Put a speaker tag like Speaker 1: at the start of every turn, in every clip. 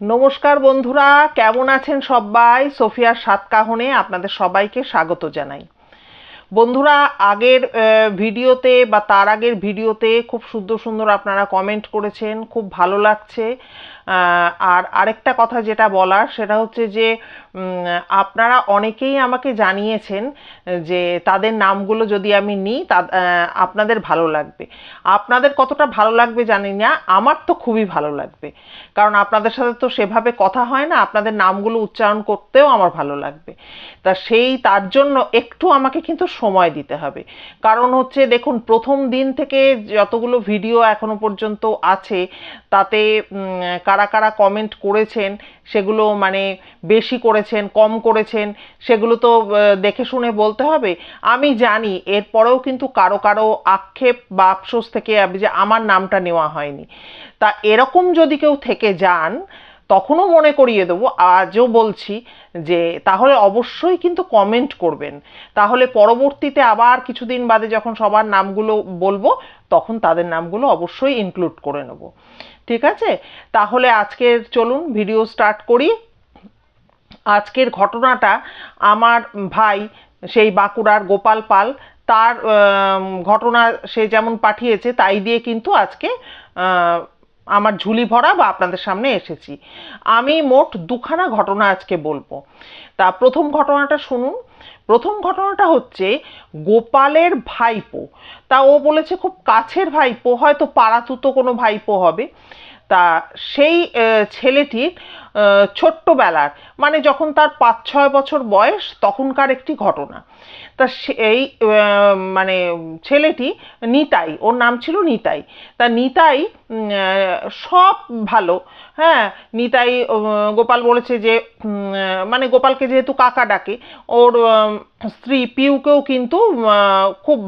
Speaker 1: নমস্কার বন্ধুরা, কেমন আছেন সবাই? সোফিয়ার সাতকাহনে আপনাদের সবাইকে স্বাগত জানাই। বন্ধুরা, আগের ভিডিওতে বা তার আগের ভিডিওতে খুব সুন্দর সুন্দর আপনারা কমেন্ট করেছেন, খুব ভালো লাগছে। আর আরেকটা কথা যেটা বলার সেটা হচ্ছে যে আপনারা অনেকেই আমাকে জানিয়েছেন যে তাদের নামগুলো যদি আমি নিই তা আপনাদের ভালো লাগবে। আপনাদের কতটা ভালো লাগবে জানি না আমার তো খুবই ভালো লাগবে। কারণ আপনাদের সাথে তো সেভাবে কথা হয় না আপনাদের নামগুলো উচ্চারণ করতেও আমার ভালো লাগবে। তা সেই তার জন্য একটু আমাকে কিন্তু সময় দিতে হবে। কারণ হচ্ছে দেখুন প্রথম দিন থেকে যতগুলো ভিডিও এখনও পর্যন্ত আছে তাতে উম, কারা কারা কমেন্ট করেছেন, সেগুলো মানে বেশি করেছেন, কম করেছেন, সেগুলো তো দেখে শুনে বলতে হবে। আমি জানি এরপরেও কিন্তু কারও কারও আক্ষেপ বা আফসোস থেকে যে আমার নামটা নেওয়া হয়নি। তা এরকম যদি কেউ থেকে যান, তখনও মনে করিয়ে দেবো, আজও বলছি যে তাহলে অবশ্যই কিন্তু কমেন্ট করবেন। তাহলে পরবর্তীতে আবার কিছুদিন বাদে যখন সবার নামগুলো বলব, তখন তাদের নামগুলো অবশ্যই ইনক্লুড করে নেব। ঠিক আছে? তাহলে আজকের চলুন ভিডিও স্টার্ট করি। আজকের ঘটনাটা আমার ভাই, সেই বাঁকুড়ার গোপাল পাল, তার ঘটনা সে যেমন পাঠিয়েছে, তাই দিয়ে কিন্তু আজকে আমার ঝুলি ভরা বা আপনাদের সামনে এসেছি। আমি মোট দুখানা ঘটনা আজকে বলব। তা প্রথম ঘটনাটা শুনুন। প্রথম ঘটনাটা হচ্ছে গোপালের ভাইপো। তা ও বলেছে খুব কাছের ভাইপো, হয়তো পাড়াতুতো কোনো ভাইপো হবে। তা সেই ছেলেটির ছোট্টবেলার মানে যখন তার পাঁচ ছয় বছর বয়স, তখনকার একটি ঘটনা। তা সেই মানে ছেলেটি নিতাই, ওর নাম ছিল নিতাই। তা নিতাই সব ভালো হ্যাঁ? নিতাই গোপাল বলেছে যে মানে গোপালকে যেহেতু কাকা ডাকে, ওর স্ত্রী পিউকেও কিন্তু খুব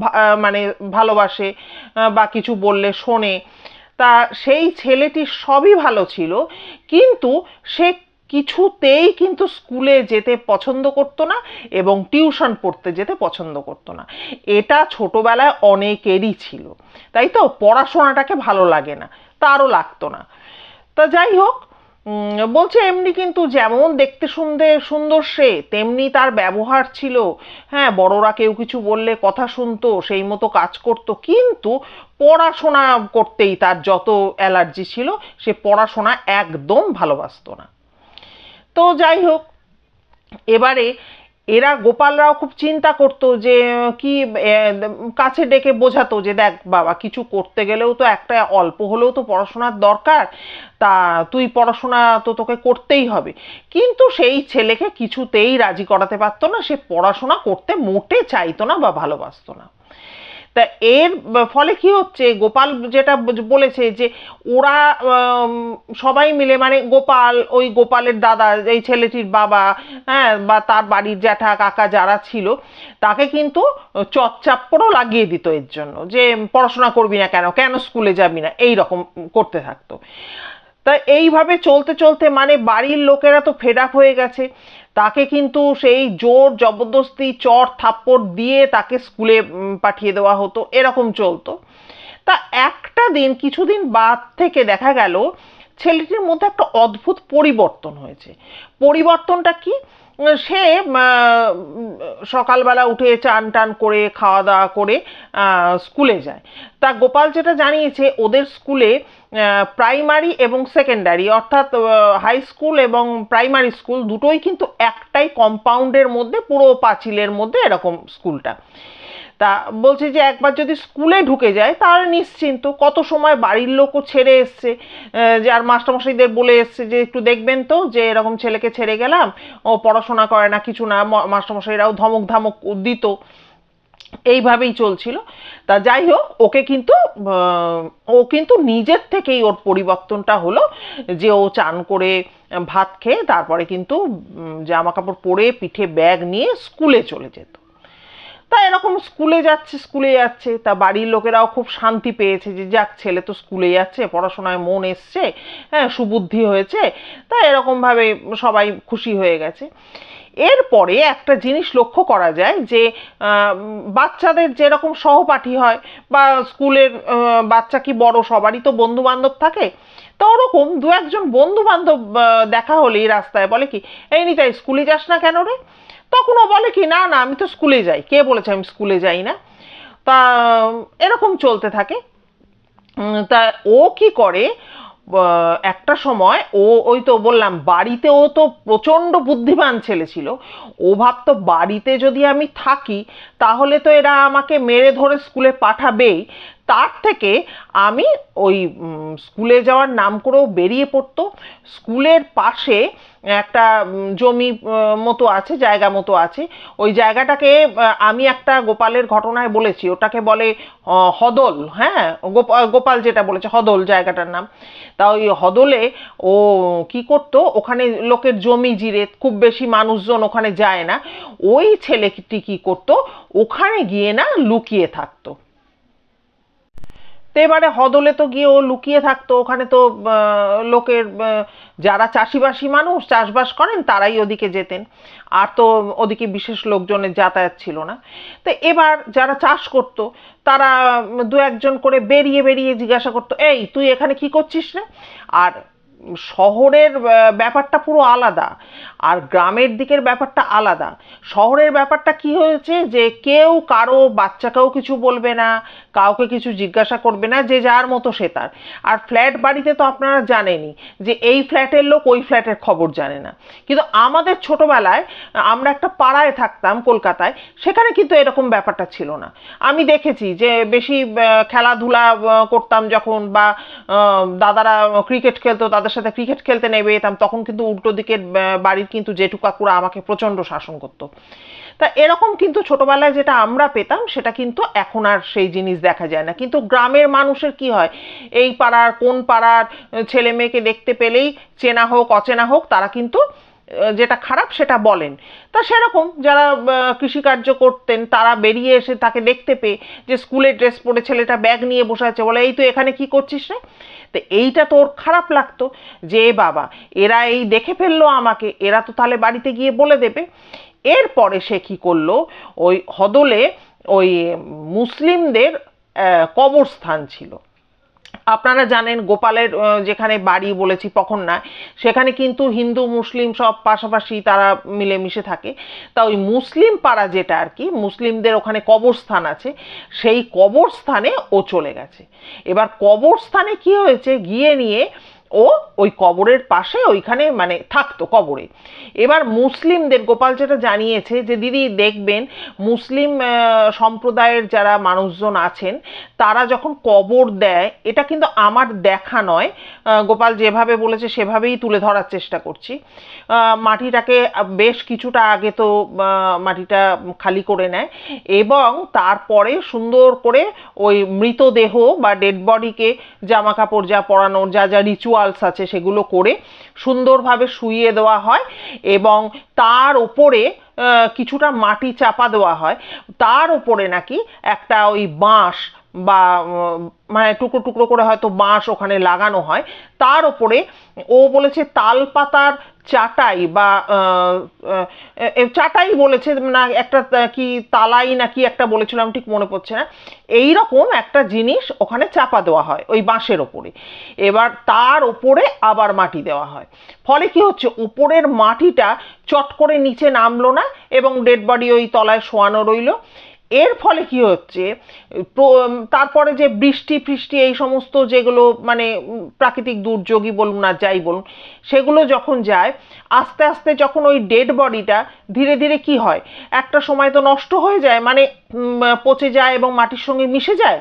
Speaker 1: মানে ভালোবাসে বা কিছু বললে, শোনে। তা সেই ছেলেটি সবই ভালো ছিল, কিন্তু সে কিছুতেই কিন্তু স্কুলে যেতে পছন্দ করতো না এবং টিউশন পড়তে যেতে পছন্দ করতো না। এটা ছোটবেলায় অনেকেরই ছিল, তাই তো? পড়াশোনাটাকে ভালো লাগে না, তারও লাগতো না। তা যাই হোক বলছে এমনি কিন্তু যেমন দেখতে শুনতে সুন্দর সে, তেমনি তার ব্যবহার ছিল। হ্যাঁ বড়রা কেউ কিছু বললে কথা শুনতো, সেই মতো কাজ করত। কিন্তু পড়াশোনা করতেই তার যত অ্যালার্জি ছিল, সে পড়াশোনা একদম ভালোবাসত না। তো যাই হোক, এবারে এরা গোপালরাও খুব চিন্তা করতো যে, কি কাছে ডেকে বোঝাতো যে, দেখ বাবা, কিছু করতে গেলেও তো একটা অল্প হলেও তো পড়াশোনার দরকার। তা তুই পড়াশোনা তো তোকে করতেই হবে। কিন্তু সেই ছেলেকে কিছুতেই রাজি করাতে পারতো না। সে পড়াশোনা করতে মোটে চাইতো না বা ভালোবাসতো না। তা এর ফলে কি হচ্ছে? গোপাল যেটা বলেছে যে ওরা সবাই মিলে মানে গোপাল, ওই গোপালের দাদা, এই ছেলেটির বাবা হ্যাঁ বা তার বাড়ির জ্যাঠা, কাকা যারা ছিল, তাকে কিন্তু চচ্চাপ্পড়ও লাগিয়ে দিত এর জন্য যে পড়াশোনা করবি না কেন? কেন স্কুলে যাবি না? এই রকম করতে থাকতো। তা এইভাবে চলতে চলতে মানে বাড়ির লোকেরা তো ফেড আপ হয়ে গেছে। তাকে কিন্তু সেই জোর জবরদস্তি, চর থাপ্পড় দিয়ে তাকে স্কুলে পাঠিয়ে দেওয়া হতো। এরকম চলতো। তা একটা দিন, কিছুদিন বাদ থেকে দেখা গেল ছেলেটির মধ্যে একটা অদ্ভুত পরিবর্তন হয়েছে। পরিবর্তনটা কি? সে সকালবেলা উঠে চান টান করে, খাওয়া দাওয়া করে স্কুলে যায়। তা গোপাল যেটা জানিয়েছে, ওদের স্কুলে প্রাইমারি এবং সেকেন্ডারি, অর্থাৎ হাই স্কুল এবং প্রাইমারি স্কুল দুটোই কিন্তু একটাই কম্পাউন্ডের মধ্যে, পুরো পাঁচিলের মধ্যে এরকম স্কুলটা। তা বলছে যে একবার যদি স্কুলে ঢুকে যায়, তাহলে নিশ্চিন্ত কত সময় বাড়ির লোকও ছেড়ে এসছে। যে আর মাস্টারমশাইদের বলে এসছে যে একটু দেখবেন তো, যে এরকম ছেলেকে ছেড়ে গেলাম, ও পড়াশোনা করে না, কিছু না মাস্টারমশাইরাও ধমক ধমক দিত। এইভাবেই চলছিল। তা যাই হোক, ওকে কিন্তু ও কিন্তু নিজের থেকেই ওর পরিবর্তনটা হলো, যে ও চান করে ভাত খেয়ে তারপরে কিন্তু জামা কাপড় পরে পিঠে ব্যাগ নিয়ে স্কুলে চলে যেত। তা এরকম স্কুলে যাচ্ছে স্কুলে যাচ্ছে। তা বাড়ির লোকেরাও খুব শান্তি পেয়েছে যে, যাক, ছেলে তো স্কুলে যাচ্ছে, পড়াশোনায় মন এসছে হ্যাঁ সুবুদ্ধি হয়েছে। তা এরকমভাবে সবাই খুশি হয়ে গেছে। এরপরে একটা জিনিস লক্ষ্য করা যায় যে বাচ্চাদের যেরকম সহপাঠী হয় বা স্কুলের বাচ্চা কি বড়, সবারই তো বন্ধু বান্ধব থাকে, তো ওরকম দু একজন বন্ধু বান্ধব দেখা হলেই রাস্তায় বলে কি, এই নিতাই স্কুলে যাস না কেন রে? তখন ও বলে কি, না না, আমি তো স্কুলে যাই। কে বলেছে, আমি স্কুলে যাই না? তা, এরকম চলতে থাকে। তা ও কি করে? একটা সময় ও, ওই তো বললাম, বাড়িতে ও তো প্রচণ্ড বুদ্ধিমান ছেলে ছিল। ও ভাবতো, বাড়িতে যদি আমি থাকি, তাহলে তো এরা আমাকে মেরে ধরে স্কুলে পাঠাবেই। তার থেকে আমি ওই স্কুলে যাওয়ার নাম করেও বেরিয়ে পড়তো। স্কুলের পাশে একটা জমি মতো আছে, জায়গা মতো আছে। ওই জায়গাটাকে আমি একটা গোপালের ঘটনায় বলেছি। ওটাকে বলে হদল হ্যাঁ? গোপ- গোপাল যেটা বলেছে, হদল জায়গাটার নাম। তা ওই হদলে ও কি করতো, ওখানে লোকের জমি জিরে, খুব বেশি মানুষজন ওখানে যায় না। ওই ছেলেটি কি করতো, ওখানে গিয়ে না লুকিয়ে থাকতো। তো এবারে হদলে তো গিয়ে ও লুকিয়ে থাকতো, ওখানে তো লোকের যারা চাষিবাসী মানুষ চাষবাস করেন তারাই ওদিকে যেতেন। আর তো ওদিকে বিশেষ লোকজনের যাতায়াত ছিল না। তো এবার যারা চাষ করত, তারা দু একজন করে বেরিয়ে বেরিয়ে জিজ্ঞাসা করতো, এই, তুই এখানে কি করছিস রে? আর শহরের ব্যাপারটা পুরো আলাদা। আর গ্রামের দিকের ব্যাপারটা আলাদা। শহরের ব্যাপারটা কি হয়েছে যে, কেউ কারও বাচ্চাকেও কিছু বলবে না, কাউকে কিছু জিজ্ঞাসা করবে না, যে যার মতো সে তার। আর ফ্ল্যাট বাড়িতে তো আপনারা জানেনই যে, এই ফ্ল্যাটের লোক ওই ফ্ল্যাটের খবর জানে না। কিন্তু আমাদের ছোটবেলায়, আমরা একটা পাড়ায় থাকতাম কলকাতায়, সেখানে কিন্তু এরকম ব্যাপারটা ছিল না। আমি দেখেছি যে, বেশি খেলাধুলা করতাম যখন, বা দাদারা ক্রিকেট খেলতো, তাদের সাথে ক্রিকেট খেলতে নেমে যেতাম, তখন কিন্তু উল্টো দিকের বাড়ির কিন্তু জেঠু কাকুরা আমাকে প্রচণ্ড শাসন করতো। তা এরকম কিন্তু ছোটবেলায় যেটা আমরা পেতাম, সেটা কিন্তু এখন আর সেই জিনিস দেখা যায় না। কিন্তু গ্রামের মানুষের কি হয়, এই পাড়ার, কোন পাড়ার ছেলে মেয়েকে দেখতে পেলেই চেনা হোক, অচেনা হোক, তারা কিন্তু যেটা খারাপ সেটা বলেন। তা সেরকম যারা কৃষিকার্য করতেন, তারা বেরিয়ে এসে তাকে দেখতে পেয়ে যে স্কুলের ড্রেস পরে ছেলেটা ব্যাগ নিয়ে বসে আছে, বলে, এই তো এখানে কি করছিস রে? তো এইটা তোর খারাপ লাগতো যে, বাবা, এরা এই দেখে ফেলল আমাকে, এরা তো তাহলে বাড়িতে গিয়ে বলে দেবে। এরপরে সে কি করল? ওই হদলে ওই মুসলিমদের কবরস্থান ছিল। আপনারা জানেন গোপালের যেখানে বাড়ি বলেছি কখন না, সেখানে কিন্তু হিন্দু, মুসলিম সব পাশাপাশি তারা মিলেমিশে থাকে। তা ওই মুসলিম পাড়া যেটা আর কি, মুসলিমদের ওখানে কবরস্থান আছে, সেই কবরস্থানে ও চলে গেছে। এবার কবরস্থানে কি হয়েছে, গিয়ে নিয়ে ও ওই কবরের পাশে ওইখানে মানে থাকতো কবরে। এবার মুসলিমদের, গোপাল যেটা জানিয়েছে যে, দিদি, দেখবেন মুসলিম সম্প্রদায়ের যারা মানুষজন আছেন, তারা যখন কবর দেয়, এটা কিন্তু আমার দেখা নয়। গোপাল যেভাবে বলেছে, সেভাবেই তুলে ধরার চেষ্টা করছি। মাটিটাকে বেশ কিছুটা আগে তো মাটিটা খালি করে নেয় এবং তারপরে সুন্দর করে ওই মৃতদেহ বা ডেড বডিকে জামা কাপড় যা পরানোর, যা যা রিচুয়ালস আছে সেগুলো করে সুন্দরভাবে শুইয়ে দেওয়া হয় এবং তার ওপরে কিছুটা মাটি চাপা দেওয়া হয়। তার ওপরে নাকি একটা ওই বাঁশ বা মানে টুকরো টুকরো করে হয়তো বাঁশ ওখানে লাগানো হয়। তার ওপরে ও বলেছে তাল পাতার চাটাই বা চাটাই বলেছে, না, একটা কি তালাই না কি একটা বলেছিলাম ঠিক মনে পড়ছে না। এই রকম একটা জিনিস ওখানে চাপা দেওয়া হয়, ওই বাঁশের ওপরে। এবার তার ওপরে আবার মাটি দেওয়া হয়। ফলে কি হচ্ছে উপরের মাটিটা চট করে নিচে নামলো না, এবং ডেড বডি ওই তলায় শোয়ানো রইল। এর ফলে কি হচ্ছে? তারপরে যে বৃষ্টি ফৃষ্টি এই সমস্ত যেগুলো মানে প্রাকৃতিক দুর্যোগই বলুন না যাই বলুন, সেগুলো যখন যায়, আস্তে আস্তে যখন ওই ডেড বডিটা ধীরে ধীরে কি হয়? একটা সময় তো নষ্ট হয়ে যায় মানে পচে যায় এবং মাটির সঙ্গে মিশে যায়।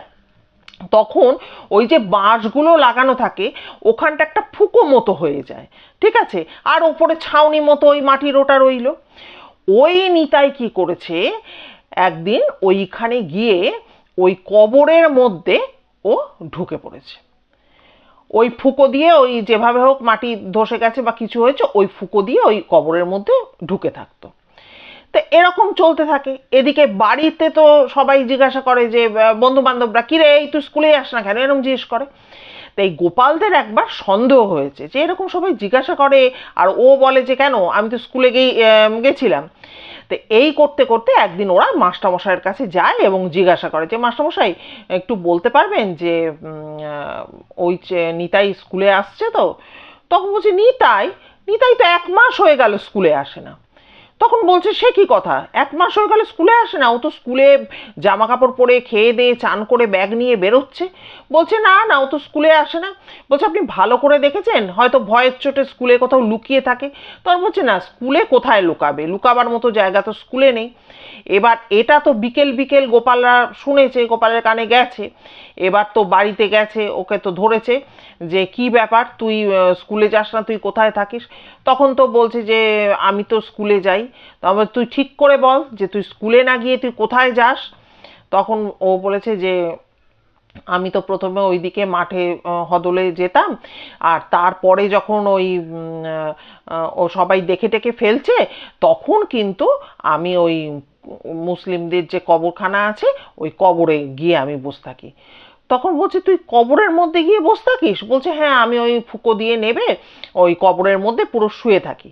Speaker 1: তখন ওই যে বাঁশগুলো লাগানো থাকে, ওখানটা একটা ফুকো মতো হয়ে যায়, ঠিক আছে? আর ওপরে ছাউনি মতো ওই মাটির ওটা রইল। ওই নিতাই কি করেছে? একদিন ওইখানে গিয়ে ওই কবরের মধ্যে ও ঢুকে পড়েছে। ওই ফুকো দিয়ে ওই যেভাবে হোক মাটি ধসে গেছে বা কিছু হয়েছে, ওই ফুকো দিয়ে ওই কবরের মধ্যে ঢুকে থাকতো। তো এরকম চলতে থাকে। এদিকে বাড়িতে তো সবাই জিজ্ঞাসা করে যে বন্ধু বান্ধবরা কিরে, এই তুই স্কুলে যাস না কেন? এরকম জিজ্ঞেস করে। তো এই গোপালদের একবার সন্দেহ হয়েছে যে, এরকম সবাই জিজ্ঞাসা করে, আর ও বলে যে, কেন? আমি তো স্কুলে গিয়ে গেছিলাম। তো এই করতে করতে একদিন ওরা মাস্টারমশাইয়ের কাছে যায় এবং জিজ্ঞাসা করে যে, মাস্টারমশাই, একটু বলতে পারবেন যে ওই নিতাই স্কুলে আসছে তো? তখন বলছে, নিতাই? নিতাই তো এক মাস হয়ে গেল স্কুলে আসে না। তখন বলছে, সে কি কথা? এক মাস হয়ে গেলে স্কুলে আসে না? ও তো স্কুলে জামা কাপড় পরে খেয়ে দিয়ে, চান করে ব্যাগ নিয়ে বেরোচ্ছে। বলছে, না না, ও তো স্কুলে আসে না। বলছে, আপনি ভালো করে দেখেছেন? হয়তো ভয়ের চোটে স্কুলে কোথাও লুকিয়ে থাকে। তখন বলছে, না, স্কুলে কোথায় লুকাবে? লুকাবার মতো জায়গা তো স্কুলে নেই। এবার এটা তো বিকেল বিকেল গোপালরা শুনেছে, গোপালের কানে গেছে। এবার তো বাড়িতে গেছে, ওকে তো ধরেছে যে, কি ব্যাপার? তুই স্কুলে যাস না, তুই কোথায় থাকিস? তখন তো বলছে যে, আমি তো স্কুলে যাই। তবে তুই ঠিক করে বল যে, তুই স্কুলে না গিয়ে তুই কোথায় যাস? তখন ও বলেছে যে, আমি তো প্রথমে ওইদিকে মাঠে হদলে যেতাম। আর তারপরে যখন ওই ও সবাই দেখে টেকে ফেলছে, তখন কিন্তু আমি ওই মুসলিমদের যে কবরখানা আছে, ওই কবরে গিয়ে আমি বসে থাকি। তখন বলছে, তুই কবরের মধ্যে গিয়ে বসে থাকিস? বলছে হ্যাঁ আমি ওই ফুকো দিয়ে নেবে, ওই কবরের মধ্যে পুরো শুয়ে থাকি।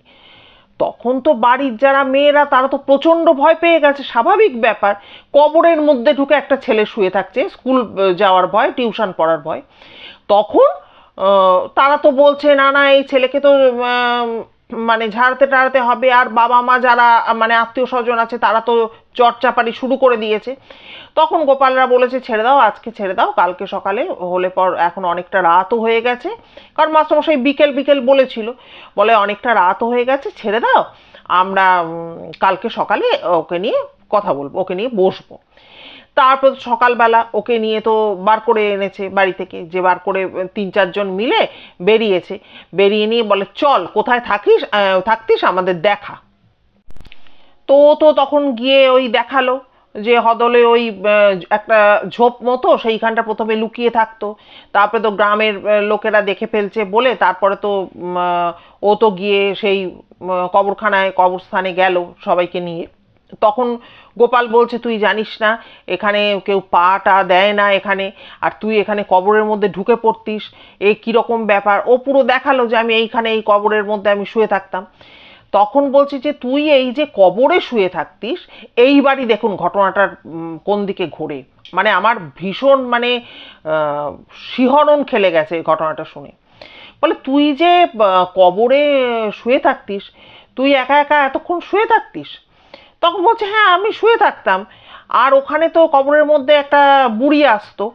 Speaker 1: তখন তো বাড়ির যারা মেয়েরা, তারা তো প্রচণ্ড ভয় পেয়ে গেছে। স্বাভাবিক ব্যাপার, কবরের মধ্যে ঢুকে একটা ছেলে শুয়ে থাকছে, স্কুল যাওয়ার ভয়, টিউশন পড়ার ভয়। তখন তারা তো বলছে, না না, এই ছেলেকে তো মানে ঝাড়তে টাড়তে হবে। আর বাবা মা যারা মানে আত্মীয় স্বজন আছে, তারা তো চর্চাপাড়ি শুরু করে দিয়েছে। তখন গোপালরা বলেছে, ছেড়ে দাও, আজকে ছেড়ে দাও, কালকে সকালে হলে পর এখন অনেকটা রাতও হয়ে গেছে। কারণ মাস্টারমশাই বিকেল বিকেল বলেছিল, বলে, অনেকটা রাতও হয়ে গেছে, ছেড়ে দাও, আমরা কালকে সকালে ওকে নিয়ে কথা বলব, ওকে নিয়ে বসবো। তারপর সকালবেলা ওকে নিয়ে তো বার করে এনেছে বাড়ি থেকে, যে বার করে তিন চারজন মিলে বেরিয়েছে। বেরিয়ে নিয়ে বলে, চল, কোথায় থাকিস থাকতিস, আমাদের দেখা। তো তো তখন গিয়ে ওই দেখাল। যে হদলে ওই একটা ঝোপ মতো সেইখানটা প্রথমে লুকিয়ে থাকতো। তারপরে তো গ্রামের লোকেরা দেখে ফেলছে বলে তারপরে তো ও তো গিয়ে সেই কবরখানায়, কবরস্থানে গেল সবাইকে নিয়ে। তখন গোপাল বলছে, তুই জানিস না, এখানে কেউ পা টা দেয় না এখানে, আর তুই এখানে কবরের মধ্যে ঢুকে পড়তিস। এ কীরকম ব্যাপার? ও পুরো দেখাল যে আমি এইখানে, এই কবরের মধ্যে আমি শুয়ে থাকতাম। তখন বলছি যে, তুই এই যে কবরে শুয়ে থাকতিস এইবারই দেখুন ঘটনাটার কোন দিকে ঘোরে। মানে আমার ভীষণ মানে শিহরণ খেলে গেছে ঘটনাটা শুনে। বলে, তুই যে কবরে শুয়ে থাকতিস, তুই একা একা এতক্ষণ শুয়ে থাকতিস? তখন বলছে হ্যাঁ আমি শুয়ে থাকতাম। আর ওখানে তো কবরের মধ্যে একটা বুড়ি আসতো।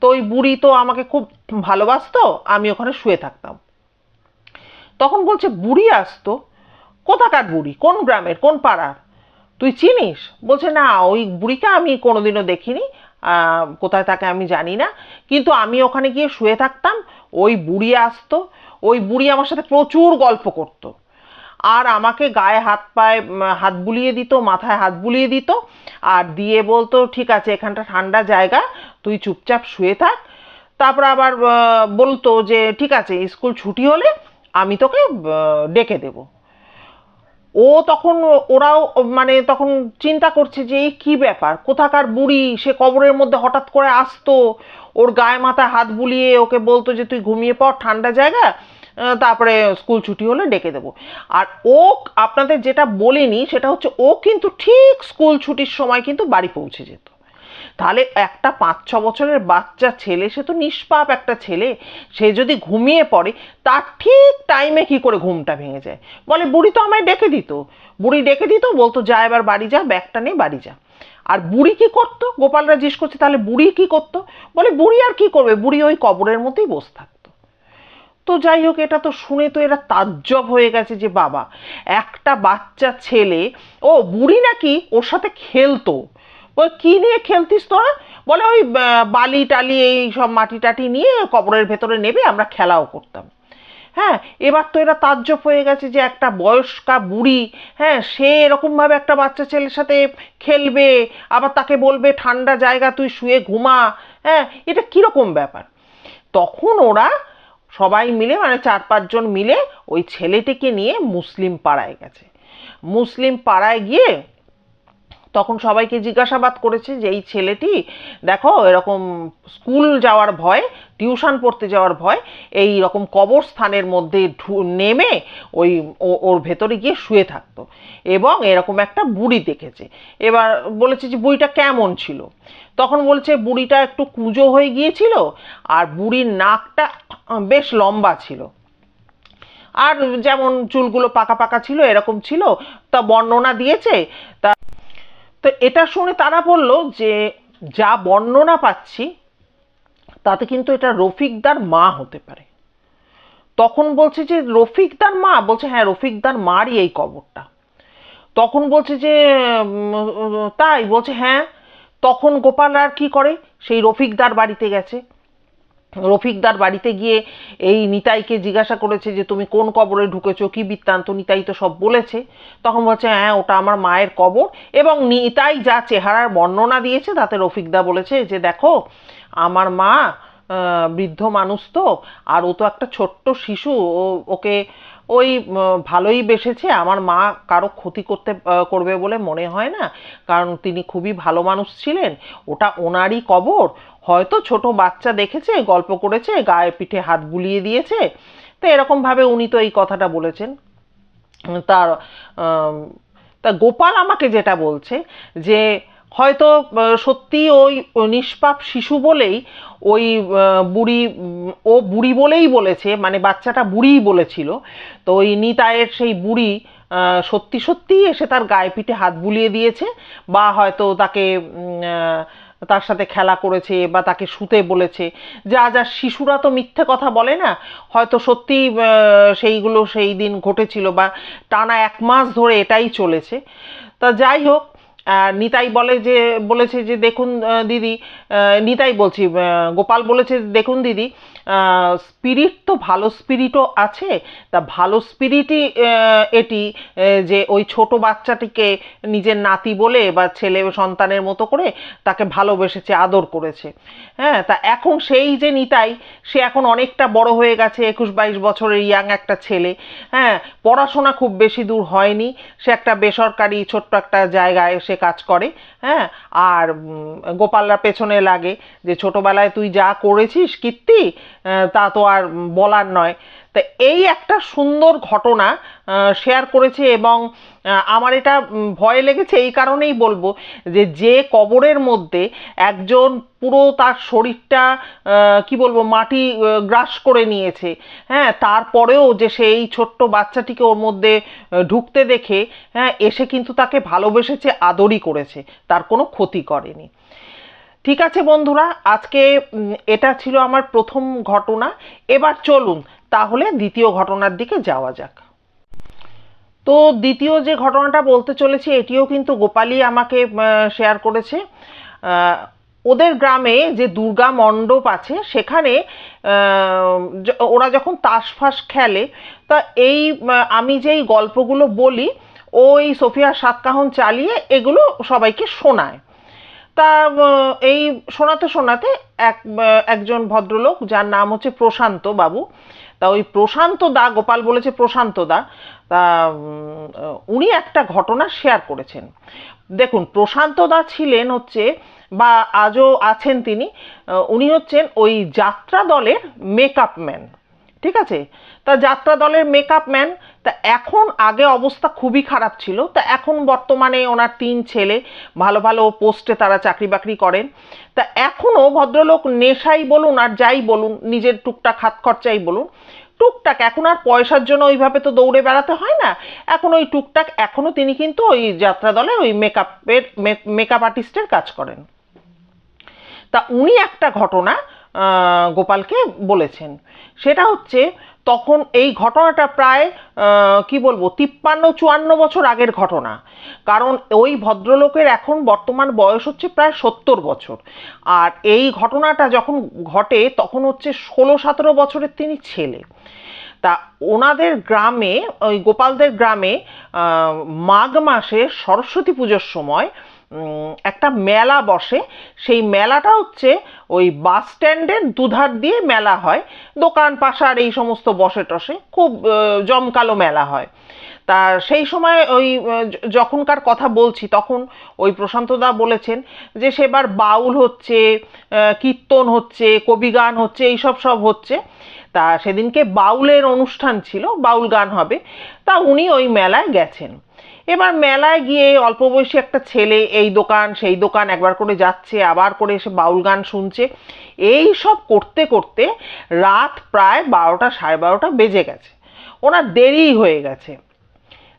Speaker 1: তো ওই বুড়ি তো আমাকে খুব ভালোবাসতো, আমি ওখানে শুয়ে থাকতাম। তখন বলছে, বুড়ি আসতো? কোথাকার বুড়ি? কোন গ্রামের? কোন পাড়ার? তুই চিনিস? বলছে, না, ওই বুড়িকে আমি কোনোদিনও দেখিনি। কোথায় থাকে আমি জানি না। কিন্তু আমি ওখানে গিয়ে শুয়ে থাকতাম। ওই বুড়ি আসতো। ওই বুড়ি আমার সাথে প্রচুর গল্প করতো। আর আমাকে গায়ে হাত পায়ে হাত বুলিয়ে দিত, মাথায় হাত বুলিয়ে দিত। আর দিয়ে বলতো, ঠিক আছে, এখানটা ঠান্ডা জায়গা, তুই চুপচাপ শুয়ে থাক। তারপর আবার বলতো যে, ঠিক আছে, স্কুল ছুটি হলে আমি তোকে ডেকে দেবো। ও তখন ওরাও মানে তখন চিন্তা করছে যে এই কি ব্যাপার? কোথাকার বুড়ি? সে কবরের মধ্যে হঠাৎ করে আসতো। ওর গায়ে মাথায় হাত বুলিয়ে ওকে বলতো যে, তুই ঘুমিয়ে পড়, ঠান্ডা জায়গা তারপরে স্কুল ছুটি হলে ডেকে দেবো। আর ও আপনাদের যেটা বলিনি, সেটা হচ্ছে ও কিন্তু ঠিক স্কুল ছুটির সময় কিন্তু বাড়ি পৌঁছে যেত। তাহলে একটা পাঁচ, ছ বছরের বাচ্চা ছেলে, সে তো নিষ্পাপ একটা ছেলে, সে যদি ঘুমিয়ে পড়ে, তার ঠিক টাইমে কি করে ঘুমটা ভেঙে যায়? বলে, বুড়ি তো আমায় ডেকে দিত। বুড়ি ডেকে দিত, বলতো, যা এবার বাড়ি যা, ব্যাগটা নিয়ে বাড়ি যা। আর বুড়ি কি করতো? গোপালরা জিজ্ঞেস করছে, তাহলে বুড়ি কি করতো? বলে, বুড়ি আর কি করবে? বুড়ি ওই কবরের মধ্যেই বসে থাকতো। তো যাই হোক, এটা তো শুনে তো এরা তাজ্জব হয়ে গেছে যে, বাবা, একটা বাচ্চা ছেলে, ও বুড়ি নাকি ওর সাথে খেলতো? বলে কি নিয়ে খেলতিস তোরা? বলে ওই বালি টালি এই সব মাটি টাটি নিয়ে কবরের ভেতরে নেবে, আমরা খেলাও করতাম। হ্যাঁ এবার তো এরা তাজ্জব হয়ে গেছে যে একটা বয়স্কা বুড়ি হ্যাঁ সে এরকমভাবে একটা বাচ্চা ছেলের সাথে খেলবে, আবার তাকে বলবে, ঠান্ডা জায়গা, তুই শুয়ে ঘুমা। হ্যাঁ এটা কীরকম ব্যাপার? তখন ওরা সবাই মিলে মানে চার পাঁচজন মিলে ওই ছেলেটিকে নিয়ে মুসলিম পাড়ায় গেছে। মুসলিম পাড়ায় গিয়ে তখন সবাইকে জিজ্ঞাসাবাদ করেছে যে, এই ছেলেটি, দেখো, এরকম স্কুল যাওয়ার ভয়, টিউশন পড়তে যাওয়ার ভয়, এই রকম কবরস্থানের মধ্যে নেমে ওই ওর ভেতরে গিয়ে শুয়ে থাকতো এবং এরকম একটা বুড়ি দেখেছে। এবার বলেছে যে, বুড়িটা কেমন ছিল? তখন বলছে, বুড়িটা একটু কুঁজো হয়ে গিয়েছিল আর বুড়ির নাকটা বেশ লম্বা ছিল। আর যেমন চুলগুলো পাকা পাকা ছিল, এরকম ছিল। তা বর্ণনা দিয়েছে, তা তো এটা শুনে তারা বলল যে যা বর্ণনা পাচ্ছি, তাতে কিন্তু এটা রফিকদার মা হতে পারে। তখন বলছে যে রফিকদার মা, বলছে হ্যাঁ রফিকদার মারই এই কবরটা। তখন বলছে যে তাই বলছে হ্যাঁ তখন গোপাল আর কি করে? সেই রফিকদার বাড়িতে গেছে। রফিকদার বাড়িতে গিয়ে এই নিতাইকে জিজ্ঞাসা করেছে যে, তুমি কোন কবরে ঢুকেছো? কি বৃত্তান্ত? নিতাই তো সব বলেছে। তখন বলছে হ্যাঁ ওটা আমার মায়ের কবর। এবং নিতাই যা চেহারার বর্ণনা দিয়েছে, তাতে রফিকদা বলেছে যে, দেখো, আমার মা বৃদ্ধ মানুষ তো, আর ও তো একটা ছোট্ট শিশু। ও, ওকে ওই ভালোই বেসেছে। আমার মা কারও ক্ষতি করতে করবে বলে মনে হয় না। কারণ তিনি খুবই ভালো মানুষ ছিলেন। ওটা ওনারই কবর। হয়তো ছোট বাচ্চা দেখেছে, গল্প করেছে, গায়ে পিঠে হাত বুলিয়ে দিয়েছে। তো এরকমভাবে উনি তো এই কথাটা বলেছেন। তার তা গোপাল আমাকে যেটা বলছে যে হয়তো সত্যি ওই নিষ্পাপ শিশু বলেই, ওই বুড়ি, ও বুড়ি বলেই বলেছে মানে বাচ্চাটা বুড়িই বলেছিল। তো ওই নিতায়ের সেই বুড়ি সত্যি সত্যিই এসে তার গায়ে পিঠে হাত বুলিয়ে দিয়েছে, বা হয়তো তাকে তার সাথে খেলা করেছে, বা তাকে শুতে বলেছে। যা যা শিশুরা তো মিথ্যে কথা বলে না, হয়তো সত্যি সেইগুলো সেই দিন ঘটেছিল, বা টানা এক মাস ধরে এটাই চলেছে। তা যাই হোক আহ, নিতাই বলে যে বলেছে যে দেখুন দিদি নিতাই বলছি গোপাল বলেছে দেখুন দিদি স্পিরিট তো ভালো স্পিরিটও আছে। তা ভালো স্পিরিটই এটি যে ওই ছোট বাচ্চাটিকে নিজের নাতি বলে বা ছেলে সন্তানের মতো করে তাকে ভালোবেসেছে, আদর করেছে। হ্যাঁ তা এখন সেই যে নিতাই, সে এখন অনেকটা বড় হয়ে গেছে, একুশ বাইশ বছরের ইয়াং একটা ছেলে। হ্যাঁ পড়াশোনা খুব বেশি দূর হয়নি, সে একটা বেসরকারি ছোট্ট একটা জায়গায় সে কাজ করে। হ্যাঁ আর গোপালরা পেছনে লাগে যে ছোটবেলায় তুই যা করেছিস কীর্তি তা তো আর বলার নয়। তা এই একটা সুন্দর ঘটনা শেয়ার করেছে এবং আমার এটা ভয় লেগেছে এই কারণেই বলব যে যে কবরের মধ্যে একজন পুরো তার শরীরটা কি বলব, মাটি গ্রাস করে নিয়েছে। হ্যাঁ তারপরেও যে সেই ছোট্ট বাচ্চাটিকে ওর মধ্যে ঢুকতে দেখে হ্যাঁ এসে কিন্তু তাকে ভালোবেসেছে, আদরই করেছে। তার কোনো ক্ষতি করেনি। ঠিক আছে বন্ধুরা, আজকে এটা ছিল আমার প্রথম ঘটনা। এবার চলুন, তাহলে দ্বিতীয় ঘটনার দিকে যাওয়া যাক। তো দ্বিতীয় যে ঘটনাটা বলতে চলেছি, এটিও কিন্তু গোপালই আমাকে শেয়ার করেছে। ওদের গ্রামে যে দুর্গা মণ্ডপ আছে, সেখানে ওরা যখন তাস ফাস খেলে, তা এই আমি যেই গল্পগুলো বলি, ওই সোফিয়া সাতকাহন চালিয়ে এগুলো সবাইকে শোনায়। তা এই শোনাতে শোনাতে এক একজন ভদ্রলোক, যার নাম হচ্ছে প্রশান্ত বাবু, তা ওই প্রশান্ত দা, গোপাল বলেছে প্রশান্ত দা, তা উনি একটা ঘটনা শেয়ার করেছেন। দেখুন, প্রশান্ত দা ছিলেন হচ্ছে, বা আজও আছেন তিনি উনি হচ্ছেন ওই যাত্রা দলের মেকআপ ম্যান ঠিক আছে? তা যাত্রা দলের মেকআপ ম্যান তা এখন আগে অবস্থা খুবই খারাপ ছিল। তা এখন বর্তমানে ওনার তিন ছেলে, ভালো ভালো পোস্টে তারা চাকরি বাকরি করেন। তা এখনও ভদ্রলোক নেশাই বলুন আর যাই বলুন, নিজের টুকটাক হাত খরচাই বলুন, টুকটাক এখন আর পয়সার জন্য ওইভাবে তো দৌড়ে বেড়াতে হয় না। এখন ওই টুকটাক এখনও তিনি কিন্তু ওই যাত্রা দলে ওই মেকআপের মেকআপ আর্টিস্টের কাজ করেন। তা উনি একটা ঘটনা গোপালকে বলেছেন। সেটা হচ্ছে তখন এই ঘটনাটা প্রায় কি বলব, তিপ্পান্ন, চুয়ান্ন বছর আগের ঘটনা। কারণ ওই ভদ্রলোকের এখন বর্তমান বয়স হচ্ছে প্রায় সত্তর বছর। আর এই ঘটনাটা যখন ঘটে, তখন হচ্ছে ষোলো, সতেরো বছরের তিনি ছেলে। তা ওনাদের গ্রামে, ওই গোপালদের গ্রামে মাঘ মাসে সরস্বতী পুজোর সময় একটা মেলা বসে। সেই মেলাটা হচ্ছে ওই বাস স্ট্যান্ডের দুধার দিয়ে মেলা হয়। দোকান পাশার এই সমস্ত বসে টসে খুব জমকালো মেলা হয়। তা সেই সময় ওই যখনকার কথা বলছি তখন ওই প্রশান্তদা বলেছেন যে সেবার বাউল হচ্ছে কীর্তন হচ্ছে, কবিগান হচ্ছে, এইসব সব হচ্ছে। তা সেদিনকে বাউলের অনুষ্ঠান ছিল, বাউল গান হবে। তা উনি ওই মেলায় গেছেন। এবার মেলায় গিয়ে অল্প বয়সী একটা ছেলে এই দোকান, সেই দোকান একবার করে যাচ্ছে, আবার করে এসে বাউল গান শুনছে। এই সব করতে করতে রাত প্রায় বারোটা সাড়ে বারোটা বেজে গেছে। ওনার দেরি হয়ে গেছে।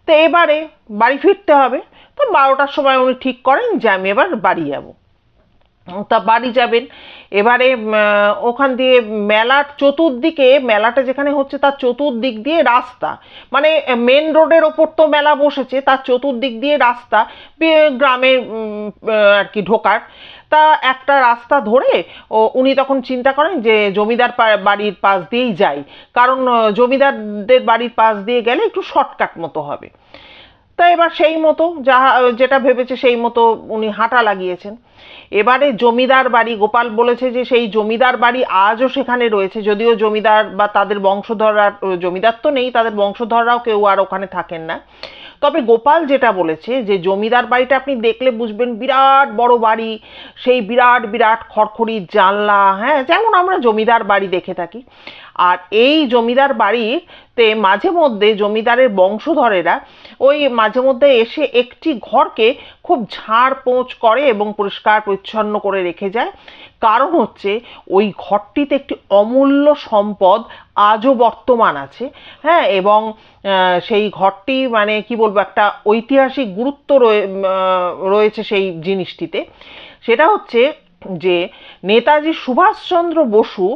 Speaker 1: তো এবারে বাড়ি ফিরতে হবে। তো বারোটার সময় উনি ঠিক করেন যে আমি এবার বাড়ি যাব। তা বাড়ি যাবেন। এবারে ওখান দিয়ে মেলার চতুর্দিকে, মেলাটা যেখানে হচ্ছে তার চতুর্দিক দিয়ে রাস্তা। মানে মেন রোডের ওপর তো মেলা বসেছে, তার চতুর্দিক দিয়ে রাস্তা গ্রামে আর কি ঢোকার। তা একটা রাস্তা ধরে, ও, উনি তখন চিন্তা করেন যে জমিদার বাড়ির পাশ দিয়েই যাই। কারণ জমিদারদের বাড়ির পাশ দিয়ে গেলে একটু শর্টকাট মতো হবে। তা এবার সেই মতো যা যেটা ভেবেছে সেই মতো উনি হাঁটা লাগিয়েছেন। এবারে জমিদার বাড়ি, গোপাল বলেছে যে সেই জমিদার বাড়ি আজও সেখানে রয়েছে, যদিও জমিদার বা তাদের বংশধররা, জমিদার তো নেই, তাদের বংশধররাও কেউ আর ওখানে থাকেন না। তবে গোপাল যেটা বলেছে যে জমিদার বাড়িটা আপনি দেখলে বুঝবেন বিরাট বড় বাড়ি, সেই বিরাট বিরাট খড়খড়ির জানলা হ্যাঁ যেমন আমরা জমিদার বাড়ি দেখে থাকি। আর এই জমিদার বাড়িতে মাঝে মধ্যে জমিদারের বংশধরেরা ওই মাঝে মধ্যে এসে একটি ঘরকে খুব ঝাড় পোঁচ করে এবং পরিষ্কার পরিচ্ছন্ন করে রেখে যায়। কারণ হচ্ছে ওই ঘরটিতে একটি অমূল্য সম্পদ আজও বর্তমান আছে হ্যাঁ? এবং সেই ঘরটি মানে কি বলব, একটা ঐতিহাসিক গুরুত্ব রয়ে- রয়েছে সেই জিনিসটিতে। সেটা হচ্ছে যে নেতাজি সুভাষচন্দ্র বসু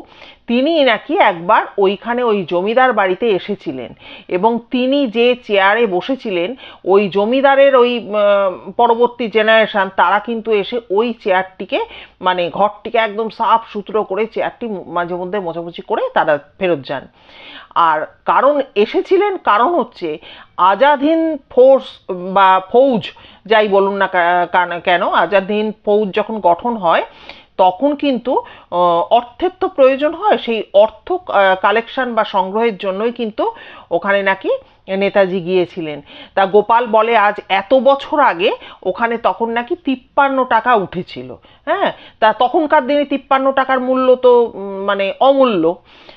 Speaker 1: তিনি নাকি একবার ওইখানে ওই জমিদার বাড়িতে এসেছিলেন এবং তিনি যে চেয়ারে বসেছিলেন, ওই জমিদারের ওই পরবর্তী জেনারেশন তারা কিন্তু এসে ওই চেয়ারটিকে মানে ঘরটিকে একদম সাফ সুতরো করে চেয়ারটি মাঝে মধ্যে মোছামুছি করে তারা ফেরত যান। আর কারণ এসেছিলেন কারণ হচ্ছে আজাদ হিন্দ ফোর্স বা ফৌজ, যাই বলুন না কেন আজাদ হিন্দ ফৌজ যখন গঠন হয় তখন কিন্তু অর্থের তো প্রয়োজন হয়, সেই অর্থ কালেকশন বা সংগ্রহের জন্যই কিন্তু ওখানে নাকি নেতাজি গিয়েছিলেন। তা গোপাল বলে আজ এত বছর আগে ওখানে তখন নাকি তিপ্পান্ন টাকা উঠেছিল হ্যাঁ? তা তখনকার দিনে তিপ্পান্ন টাকার মূল্য তো মানে অমূল্য।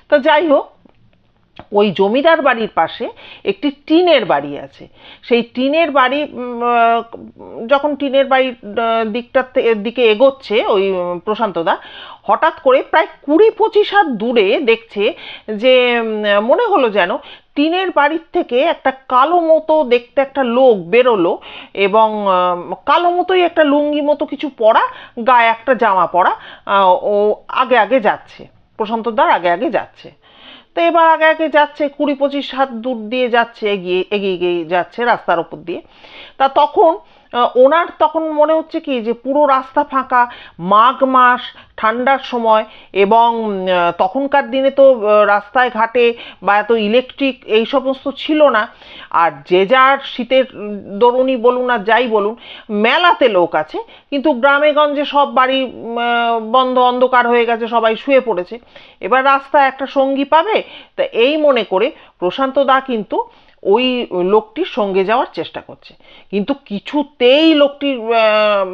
Speaker 1: তা যাই হোক ওই জমিদার বাড়ির পাশে একটি টিনের বাড়ি আছে। সেই টিনের বাড়ি যখন টিনের বাড়ির দিকটার দিকে এগোচ্ছে ওই প্রশান্তদা হঠাৎ করে প্রায় কুড়ি পঁচিশ হাত দূরে দেখছে যে মনে হলো যেন টিনের বাড়ির থেকে একটা কালো মতো দেখতে একটা লোক বেরোলো এবং কালো মতোই একটা লুঙ্গি মতো কিছু পরা, গায়ে একটা জামা পরা ও আগে আগে যাচ্ছে। প্রশান্তদার আগে আগে যাচ্ছে। তো এবার আগে আগে যাচ্ছে, কুড়ি পঁচিশ হাত দূর দিয়ে যাচ্ছে, এগিয়ে এগিয়ে এগিয়ে যাচ্ছে রাস্তার ওপর দিয়ে। তা তখন ওনার তখন মনে হচ্ছে কি যে পুরো রাস্তা ফাঁকা, মাঘ মাস, ঠান্ডার সময় এবং তখনকার দিনে তো রাস্তায় ঘাটে বা এত ইলেকট্রিক এই সমস্ত ছিল না। আর যে যার শীতের দরুনই বলুন আর যাই বলুন, মেলাতে লোক আছে, কিন্তু গ্রামে গঞ্জে সব বাড়ি বন্ধ, অন্ধকার হয়ে গেছে, সবাই শুয়ে পড়েছে। এবার রাস্তায় একটা সঙ্গী পাবে, তা এই মনে করে প্রশান্ত দা কিন্তু ওই লোকটির সঙ্গে যাওয়ার চেষ্টা করছে। কিন্তু কিছুতেই লোকটির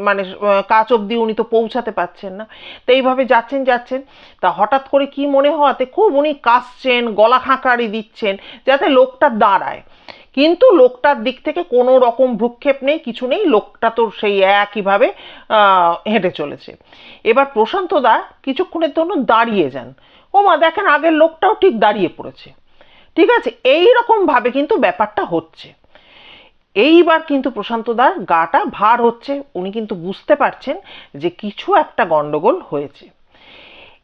Speaker 1: মানে কাছ অবধি উনি তো পৌঁছাতে পারছেন না। তো এইভাবে যাচ্ছেন যাচ্ছেন। তা হঠাৎ করে কি মনে হওয়াতে খুব উনি কাশছেন, গলা খাঁকারি দিচ্ছেন, যাতে লোকটা দাঁড়ায়। কিন্তু লোকটার দিক থেকে কোনো রকম ভ্রুক্ষেপ নেই, কিছু নেই। লোকটা তো সেই একইভাবে হেঁটে চলেছে। এবার প্রশান্ত দা কিছুক্ষণের জন্য দাঁড়িয়ে যান। ও মা দেখেন আগের লোকটাও ঠিক দাঁড়িয়ে পড়েছে। ঠিক আছে? এই রকম ভাবে কিন্তু ব্যাপারটা হচ্ছে। এইবার কিন্তু প্রশান্তদার গাটা ভার হচ্ছে, উনি কিন্তু বুঝতে পারছেন যে কিছু একটা গন্ডগোল হয়েছে।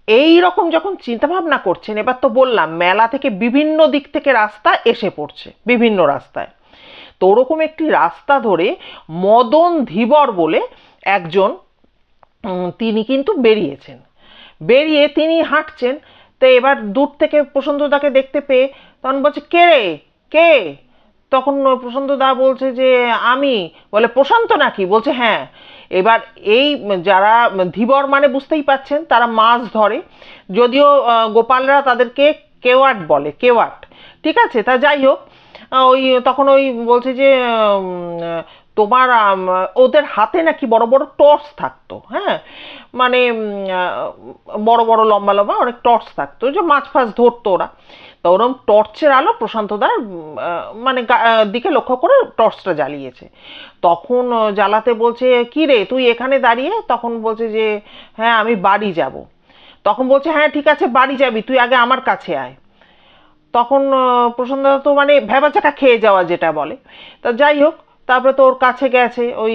Speaker 1: এই রকম যখন চিন্তা ভাবনা করছেন, এবার তো বললাম, মেলা থেকে বিভিন্ন দিক থেকে রাস্তা এসে পড়ছে, বিভিন্ন রাস্তায়। তো ওরকম একটি রাস্তা ধরে মদন ধীবর বলে একজন তিনি কিন্তু বেরিয়েছেন। বেরিয়ে তিনি হাঁটছেন। তো এবার দূর থেকে প্রশান্তদাকে দেখতে পেয়ে তখন বলছে, কে রে? কে? তখন প্রশান্ত দা বলছে যে, আমি। বলে, প্রশান্ত নাকি? বলছে হ্যাঁ। এবার এই যারা ধীবর মানে বুঝতেই পাচ্ছেন, তারা মাছ ধরে। যদিও গোপালরা তাদেরকে কেওয়াট বলে, কেওয়াট। ঠিক আছে? তা যাই হোক ওই তখন ওই বলছে যে তোমার ওদের হাতে নাকি বড় বড় টর্চ থাকতো হ্যাঁ? মানে বড় বড় লম্বা লম্বা অনেক টর্চ থাকতো যে মাছ ফাছ ধরতো ওরা। তো ওরম টর্চের আলো প্রশান্তদার মানে দিকে লক্ষ্য করে টর্চটা জ্বালিয়েছে। তখন জ্বালাতে বলছে কি রে তুই এখানে দাঁড়িয়ে? তখন বলছে যে হ্যাঁ আমি বাড়ি যাব। তখন বলছে হ্যাঁ ঠিক আছে বাড়ি যাবি তুই আগে আমার কাছে আয়। তখন আহ, প্রসন্নদা তো মানে ভেবাচাকা খেয়ে যাওয়া যেটা বলে। তা যাই হোক তারপরে তো ওর কাছে গেছে, ওই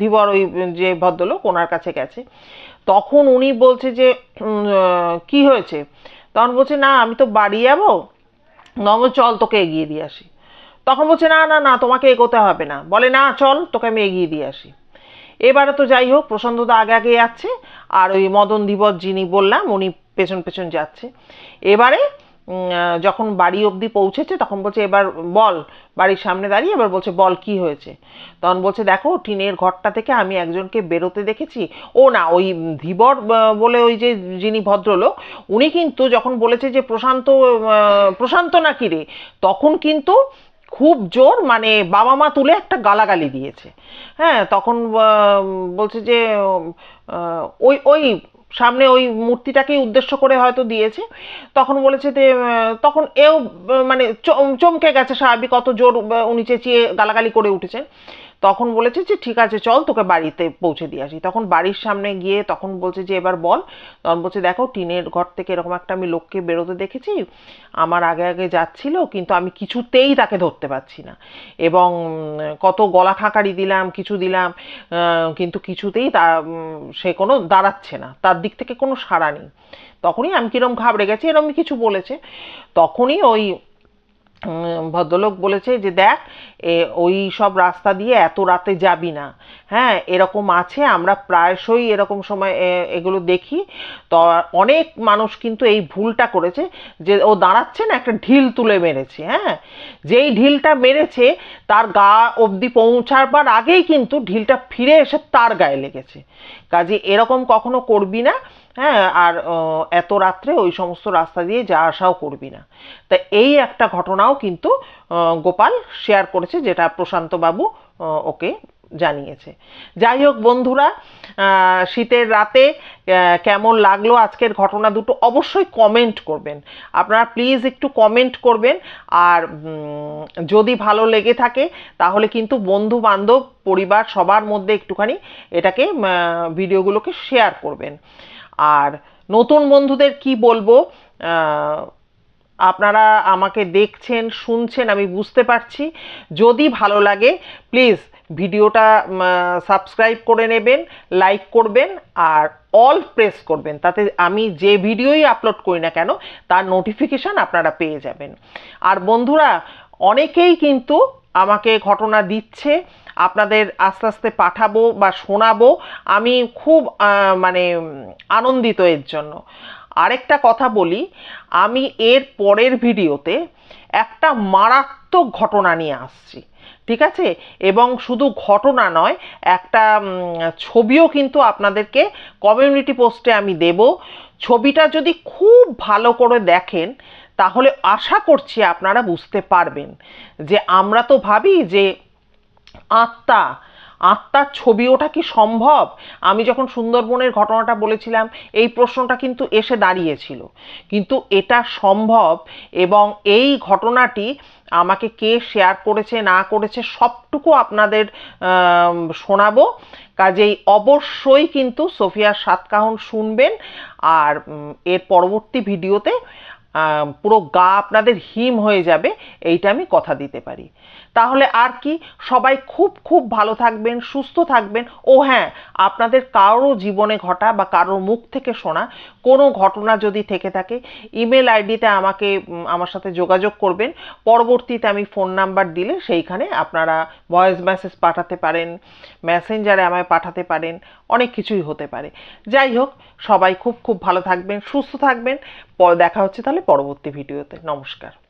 Speaker 1: ধীবর ওই যে ভদ্রলোক, ওনার কাছে গেছে। তখন উনি বলছে যে কি হয়েছে? তখন বলছে, না, আমি তো বাড়ি যাব। নম চল, তোকে এগিয়ে দিয়ে আসি। তখন বলছে, না না না, তোমাকে এগোতে হবে না। বলে, না, চল, তোকে আমি এগিয়ে দিয়ে আসি। এবারে তো যাই হোক প্রশান্তদা আগে আগে যাচ্ছে, আর ওই মদন দিবস যিনি বললাম, উনি পেছন পেছন যাচ্ছে। এবারে যখন বাড়ি অবধি পৌঁছেছে, তখন বলছে, এবার বল, বাড়ির সামনে দাঁড়িয়ে। এবার বলছে, বল, কি হয়েছে? তখন বলছে, দেখো, টিনের ঘরটা থেকে আমি একজনকে বেরোতে দেখেছি। ও না, ওই ধীবর বলে ওই যে যিনি ভদ্রলোক, উনি কিন্তু যখন বলেছে যে, প্রশান্ত প্রশান্ত নাকি রে? তখন কিন্তু খুব জোর মানে বাবা মা তুলে একটা গালাগালি দিয়েছে। হ্যাঁ তখন বলছে যে ওই ওই সামনে ওই মূর্তিটাকেই উদ্দেশ্য করে হয়তো দিয়েছে। তখন বলেছে যে তখন এও মানে চমকে গেছে স্বাভাবিক কত জোর উনি চেঁচিয়ে গালাগালি করে উঠেছেন তখন বলেছে যে, ঠিক আছে, চল তোকে বাড়িতে পৌঁছে দিয়ে আসি। তখন বাড়ির সামনে গিয়ে তখন বলছে যে, এবার বল। তখন বলছে, দেখো, টিনের ঘর থেকে এরকম একটা আমি লোককে বেরোতে দেখেছি। আমার আগে আগে যাচ্ছিল, কিন্তু আমি কিছুতেই তাকে ধরতে পারছি না। এবং কত গলা খাঁকারি দিলাম, কিছু দিলাম কিন্তু কিছুতেই তা সে কোনো দাঁড়াচ্ছে না। তার দিক থেকে কোনো সাড়া নেই। তখনই আমি কিরম ঘাবড়ে গেছি এরকমই কিছু বলেছে। তখনই ওই ভদ্রলোক বলেছে যে, দেখ ওই সব রাস্তা দিয়ে এত রাতে যাবি না। হ্যাঁ এরকম আছে, আমরা প্রায়শই এরকম সময় এগুলো দেখি। তো অনেক মানুষ কিন্তু এই ভুলটা করেছে যে, ও দাঁড়াচ্ছে না একটা ঢিল তুলে মেরেছে হ্যাঁ? যেই ঢিলটা মেরেছে, তার গা অবধি পৌঁছাবার আগেই কিন্তু ঢিলটা ফিরে এসে তার গায়ে লেগেছে। কাজে এরকম কখনো করবি না। হ্যাঁ আর এত রাত্রে ওই সমস্ত রাস্তা দিয়ে যা আসাও করবি না। তা এই একটা ঘটনাও কিন্তু গোপাল শেয়ার করেছে যেটা প্রশান্ত বাবু ওকে জানিয়েছে। যাই হোক বন্ধুরা শীতের রাতে কেমন লাগল আজকের ঘটনা দুটো অবশ্যই কমেন্ট করবেন। আপনারা প্লিজ একটু কমেন্ট করবেন। আর যদি ভালো লেগে থাকে, তাহলে কিন্তু বন্ধু বান্ধব পরিবার সবার মধ্যে একটুখানি এটাকে ভিডিওগুলোকে শেয়ার করবেন। আর নতুন বন্ধুদের কি বলব? আপনারা আমাকে দেখছেন, শুনছেন, আমি বুঝতে পারছি। যদি ভালো লাগে প্লিজ ভিডিওটা সাবস্ক্রাইব করে নেবেন লাইক করবেন, আর অল প্রেস করবেন। তাতে আমি যে ভিডিওই আপলোড করি না কেন, তার নোটিফিকেশান আপনারা পেয়ে যাবেন। আর বন্ধুরা, অনেকেই কিন্তু আমাকে ঘটনা দিচ্ছে আপনাদের আস্তে আস্তে পাঠাবো বা শোনাবো। আমি খুব মানে আনন্দিত এর জন্য। আরেকটা কথা বলি, আমি এর পরের ভিডিওতে একটা মারাত্মক ঘটনা নিয়ে আসছি, ঠিক আছে? এবং শুধু ঘটনা নয়, একটা ছবিও কিন্তু আপনাদেরকে কমিউনিটি পোস্টে আমি দেব। ছবিটা যদি খুব ভালো করে দেখেন, তাহলে আশা করছি আপনারা বুঝতে পারবেন যে আমরা তো ভাবি যে আত্মা। আত্মার ছবি ওঠা কি সম্ভব? আমি যখন সুন্দরবনের ঘটনাটা বলেছিলাম, এই প্রশ্নটা কিন্তু এসে দাঁড়িয়েছিল। কিন্তু এটা সম্ভব এবং এই ঘটনাটি আমাকে কে শেয়ার করেছে, না করেছে, সবটুকু আপনাদের শোনাবো। কাজেই অবশ্যই কিন্তু সোফিয়ার সাতকাহন শুনবেন আর এর পরবর্তী ভিডিওতে পুরো গা আপনাদের হিম হয়ে যাবে, এইটা আমি কথা দিতে পারি। তাহলে আর কি, সবাই খুব খুব ভালো থাকবেন, সুস্থ থাকবেন। ও হ্যাঁ আপনাদের কারও জীবনে ঘটা বা কারোর মুখ থেকে শোনা কোনো ঘটনা যদি থেকে থাকে, ইমেল আইডিতে আমাকে আমার সাথে যোগাযোগ করবেন। পরবর্তীতে আমি ফোন নাম্বার দিলে সেইখানে আপনারা ভয়েস মেসেজ পাঠাতে পারেন, মেসেঞ্জারে আমায় পাঠাতে পারেন, অনেক কিছুই হতে পারে। যাই হোক, সবাই খুব খুব ভালো থাকবেন, সুস্থ থাকবেন। দেখা হচ্ছে তাহলে পরবর্তী ভিডিওতে। নমস্কার।